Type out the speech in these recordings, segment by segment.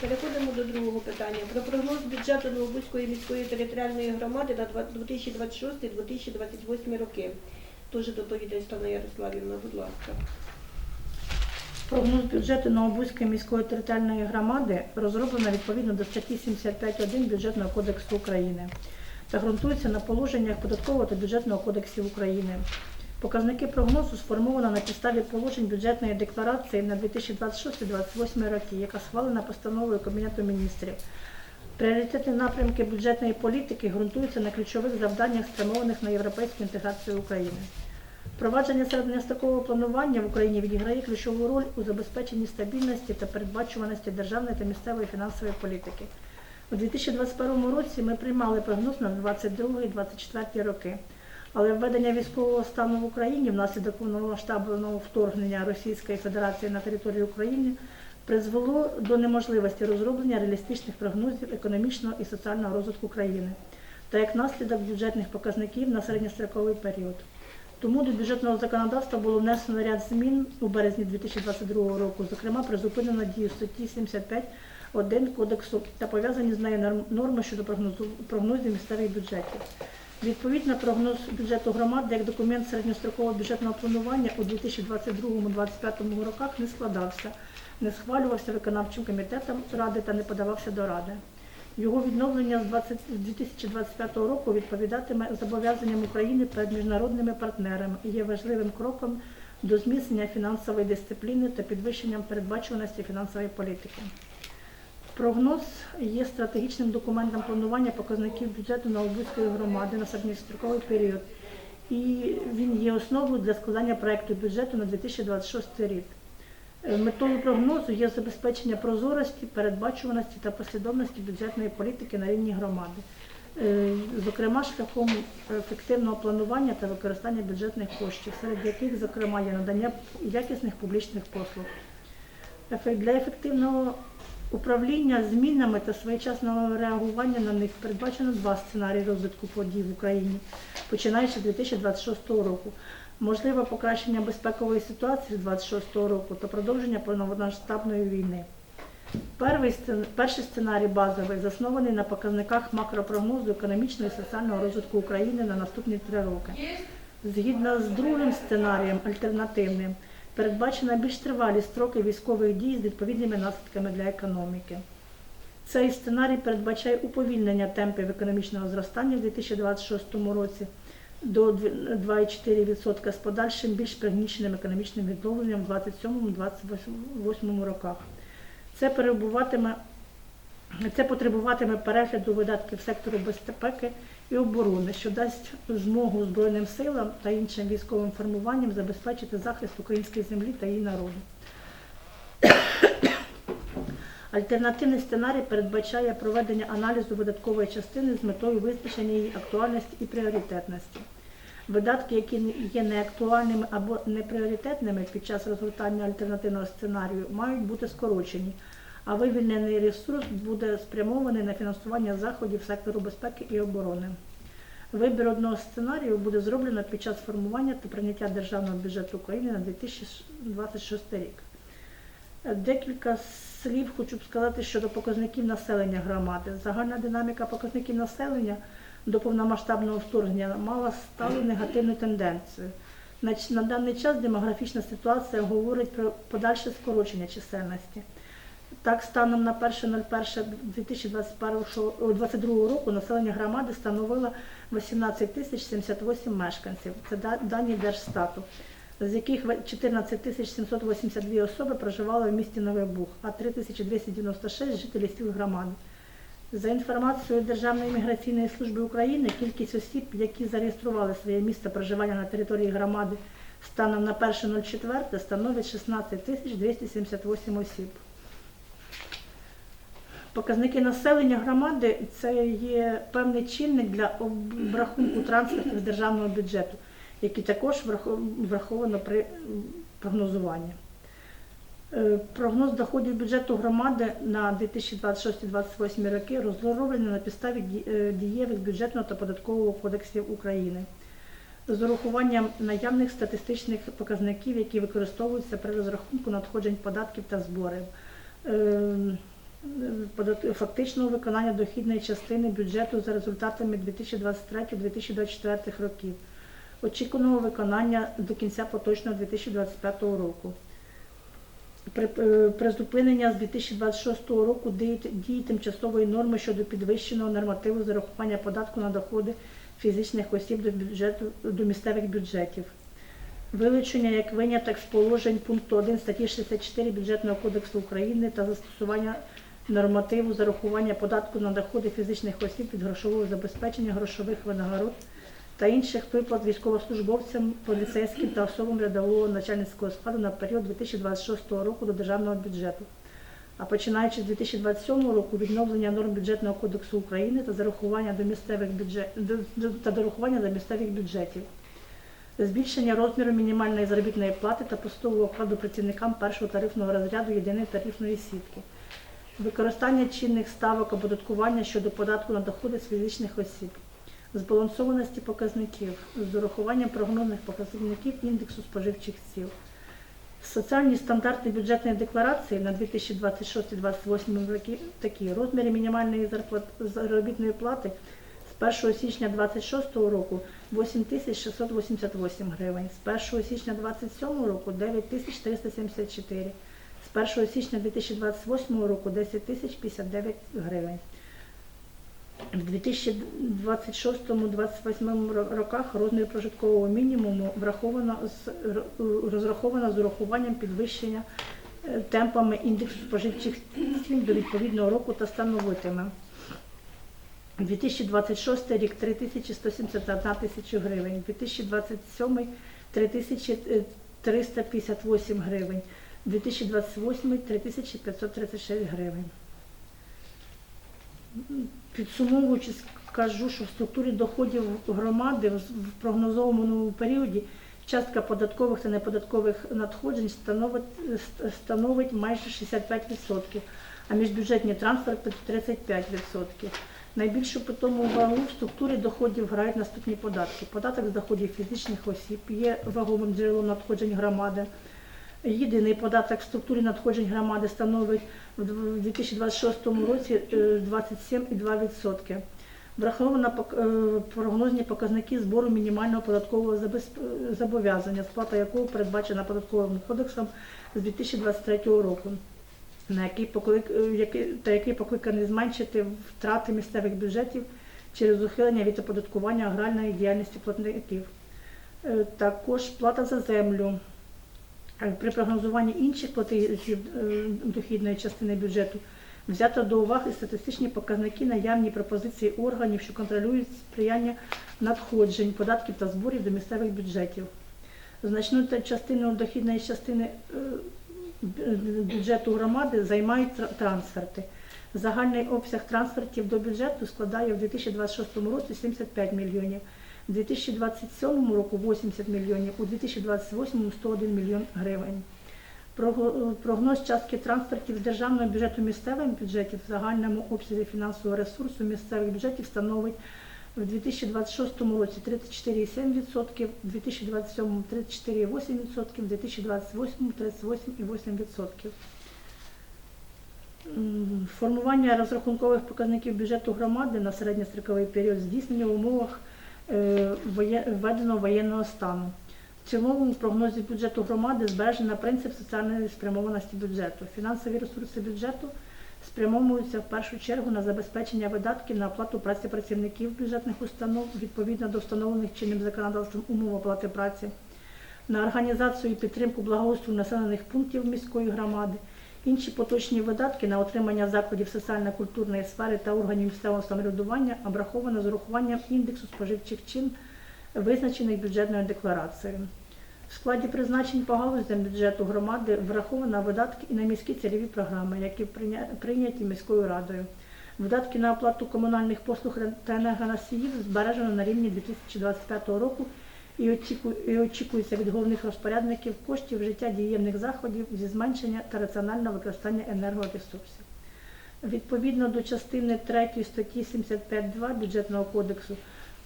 Переходимо до другого питання. Про прогноз бюджету Новобузької міської територіальної громади на 2026-2028 роки. Теж доповідає Стана Ярославівна, будь ласка. Прогноз бюджету Новобузької міської територіальної громади розроблено відповідно до статті 75.1 Бюджетного кодексу України та ґрунтується на положеннях податкового та бюджетного кодексів України. Показники прогнозу сформовано на підставі положень бюджетної декларації на 2026-2028 роки, яка схвалена постановою Кабінету міністрів. Пріоритетні напрямки бюджетної політики ґрунтуються на ключових завданнях, спрямованих на європейську інтеграцію України. Впровадження середньострокового планування в Україні відіграє ключову роль у забезпеченні стабільності та передбачуваності державної та місцевої фінансової політики. У 2021 році ми приймали прогноз на 2022-2024 роки. Але введення військового стану в Україні внаслідок повномасштабного вторгнення Російської Федерації на територію України призвело до неможливості розроблення реалістичних прогнозів економічного і соціального розвитку країни та як наслідок бюджетних показників на середньостроковий період. Тому до бюджетного законодавства було внесено ряд змін у березні 2022 року, зокрема призупинено дію статті 75 1 кодексу та пов'язані з нею норми щодо прогнозів місцевих бюджетів. Відповідно, прогноз бюджету громади як документ середньострокового бюджетного планування у 2022-2025 роках не складався, не схвалювався виконавчим комітетом ради та не подавався до ради. Його відновлення з 20 з 2025 року відповідатиме зобов'язанням України перед міжнародними партнерами і є важливим кроком до зміцнення фінансової дисципліни та підвищенням передбачуваності фінансової політики. Прогноз є стратегічним документом планування показників бюджету Новобузької громади на середньостроковий період, і він є основою для складання проекту бюджету на 2026 рік. Е, Метою прогнозу є забезпечення прозорості, передбачуваності та послідовності бюджетної політики на рівні громади, Е, зокрема шляхом ефективного планування та використання бюджетних коштів, серед яких, зокрема, є надання якісних публічних послуг. Для ефективного управління змінами та своєчасного реагування на них передбачено два сценарії розвитку подій в Україні, починаючи з 2026 року. Можливе покращення безпекової ситуації з 2026 року та продовження повномасштабної війни. Перший сцен- перший сценарій базовий заснований на показниках макропрогнозу економічного і соціального розвитку України на наступні три роки. Згідно з другим сценарієм, альтернативним, передбачено більш тривалі строки військових дій з відповідними наслідками для економіки. Цей сценарій передбачає уповільнення темпів економічного зростання в 2026 році до 2,4% з подальшим більш пригніченим економічним відновленням в 2027-2028 роках. Це перебуватиме це потребуватиме перегляду видатків сектору безпеки і оборони, що дасть змогу Збройним силам та іншим військовим формуванням забезпечити захист української землі та її народу. Альтернативний сценарій передбачає проведення аналізу видаткової частини з метою визначення її актуальності і пріоритетності. Видатки, які є неактуальними або непріоритетними під час розгортання альтернативного сценарію, мають бути скорочені, а вивільнений ресурс буде спрямований на фінансування заходів сектору безпеки і оборони. Вибір одного сценарію буде зроблено під час формування та прийняття державного бюджету України на 2026 рік. Декілька слів хочу б сказати щодо показників населення громади. Загальна динаміка показників населення до повномасштабного вторгнення мала сталу негативну тенденцію. На, даний час демографічна ситуація говорить про подальше скорочення чисельності. Так, станом на 1.01.2022 року населення громади становило 18 тисяч 78 мешканців. Це дані Держстату, з яких 14 тисяч 782 особи проживали в місті Новий Буг, а 3296 жителі сіл громади. За інформацією Державної міграційної служби України, кількість осіб, які зареєстрували своє місце проживання на території громади станом на 1.04 становить 16 тисяч 278 осіб. Показники населення громади це є певний чинник для обрахунку трансфертів з державного бюджету, які також враховано при прогнозуванні. Е, Прогноз доходів бюджету громади на 2026-2028 роки розроблений на підставі е, дієвих бюджетного та податкового кодексів України з урахуванням наявних статистичних показників, які використовуються при розрахунку надходжень податків та зборів. Фактичного виконання дохідної частини бюджету за результатами 2023-2024 років, очікуваного виконання до кінця поточного 2025 року. Е, Призупинення з 2026 року дії тимчасової норми щодо підвищеного нормативу зарахування податку на доходи фізичних осіб до бюджету до місцевих бюджетів. Вилучення як виняток з положень пункту 1 статті 64 Бюджетного кодексу України та застосування нормативу зарахування податку на доходи фізичних осіб від грошового забезпечення грошових винагород та інших виплат військовослужбовцям, поліцейським та особам рядового начальницького складу на період 2026 року до державного бюджету. А починаючи з 2027 року відновлення норм бюджетного кодексу України та зарахування до місцевих бюджет та дорахування до місцевих бюджетів збільшення розміру мінімальної заробітної плати та постового окладу працівникам першого тарифного розряду єдиної тарифної сітки, використання чинних ставок оподаткування щодо податку на доходи з фізичних осіб, збалансованості показників з урахуванням прогнозних показників індексу споживчих ціл. Соціальні стандарти бюджетної декларації на 2026-2028 роки такі. Розміри мінімальної заробітної плати з 1 січня 2026 року 8688 гривень, з 1 січня 2027 року 9374, з 1 січня 2028 року 10059 гривень. В 2026-2028 роках розмір прожиткового мінімуму враховано з розраховано з урахуванням підвищення е, темпами індексу споживчих цін до відповідного року та становитиме. 2026 рік 3171 тисячу гривень, 2027 3358 гривень, 2028 3536 гривень. Підсумовуючи, скажу, що в структурі доходів громади в прогнозованому періоді частка податкових та неподаткових надходжень становить, становить майже 65%, а міжбюджетні трансферти 35%. Найбільшу питому вагу в структурі доходів грають наступні податки. Податок з доходів фізичних осіб є ваговим джерелом надходжень громади. Єдиний податок в структурі надходжень громади становить в 2026 році е, 27,2%. Враховано е, прогнозні показники збору мінімального податкового зобов'язання, сплата якого передбачена податковим кодексом з 2023 року, на який поклик, е, та який покликаний зменшити втрати місцевих бюджетів через ухилення від оподаткування аграрної діяльності платників. Е, Також плата за землю. Е, При прогнозуванні інших платежів е, дохідної частини бюджету взято до уваги статистичні показники наявні пропозиції органів, що контролюють сприяння надходжень, податків та зборів до місцевих бюджетів. Значну частину дохідної частини е, бюджету громади займають трансферти. Загальний обсяг трансфертів до бюджету складає в 2026 році 75 мільйонів, у 2027 року 80 мільйонів, у 2028 101 мільйон гривень. Прогноз частки трансфертів з державного бюджету місцевим бюджетів в загальному обсязі фінансового ресурсу місцевих бюджетів становить в 2026 році 34,7%, в 2027 34,8%, в 2028 38,8%. Формування розрахункових показників бюджету громади на середньостроковий період здійснення в умовах введеного воєнного стану. В цілому в прогнозі бюджету громади збережено принцип соціальної спрямованості бюджету. Фінансові ресурси бюджету спрямовуються в першу чергу на забезпечення видатків на оплату праці працівників бюджетних установ відповідно до встановлених чинним законодавством умов оплати праці, на організацію і підтримку благоустрою населених пунктів міської громади, інші поточні видатки на отримання закладів соціально-культурної сфери та органів місцевого самоврядування обраховано з урахуванням індексу споживчих чин, визначених бюджетною декларацією. В складі призначень по галузям бюджету громади враховано видатки і на міські цільові програми, які прийняті міською радою. Видатки на оплату комунальних послуг та енергоносіїв збережено на рівні 2025 року і очікується від головних розпорядників коштів вжиття дієвних заходів зі зменшення та раціонального використання енергоресурсів. Відповідно до частини 3 статті 75.2 бюджетного кодексу,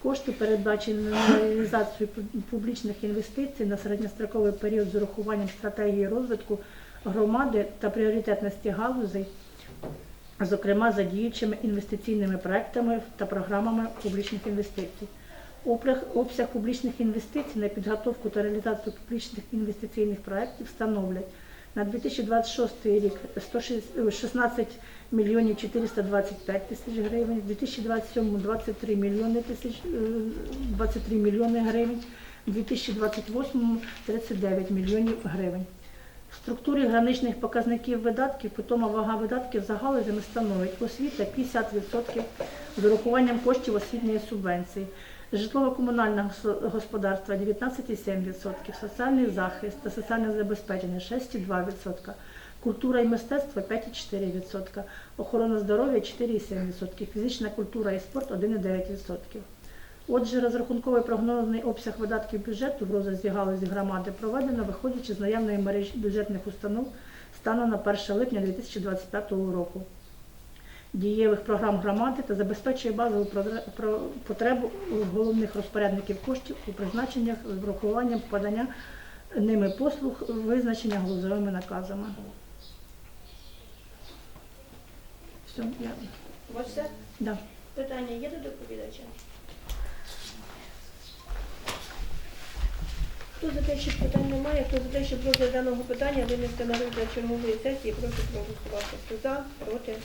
кошти, передбачені на реалізацію публічних інвестицій на середньостроковий період з урахуванням стратегії розвитку громади та пріоритетності галузей, зокрема за діючими інвестиційними проектами та програмами публічних інвестицій. Обсяг, публічних інвестицій на підготовку та реалізацію публічних інвестиційних проєктів становлять на 2026 рік 16 мільйонів 425 тисяч гривень, в 2027 23 мільйони тисяч е, 23 мільйони гривень, в 2028 39 мільйонів гривень. В структурі граничних показників видатків питома вага видатків за галузями становить освіта 50% з урахуванням коштів освітньої субвенції, житлово-комунальне господарство 19,7%, соціальний захист та соціальне забезпечення 6,2%, культура і мистецтво 5,4%, охорона здоров'я 4,7%, фізична культура і спорт 1,9%. Отже, розрахунковий прогнозний обсяг видатків бюджету в розрізі галузі громади проведено, виходячи з наявної мережі бюджетних установ станом на 1 липня 2025 року. Дієвих програм громади та забезпечує базову потребу головних розпорядників коштів у призначеннях з врахуванням подання ними послуг, визначення галузевими наказами. Все, я... Ось все. Да. Питання є до доповідача? Хто за те, що питань немає, хто за те, щоб розгляд даного питання винести на розгляд чергової сесії, прошу проголосувати. Хто за, проти,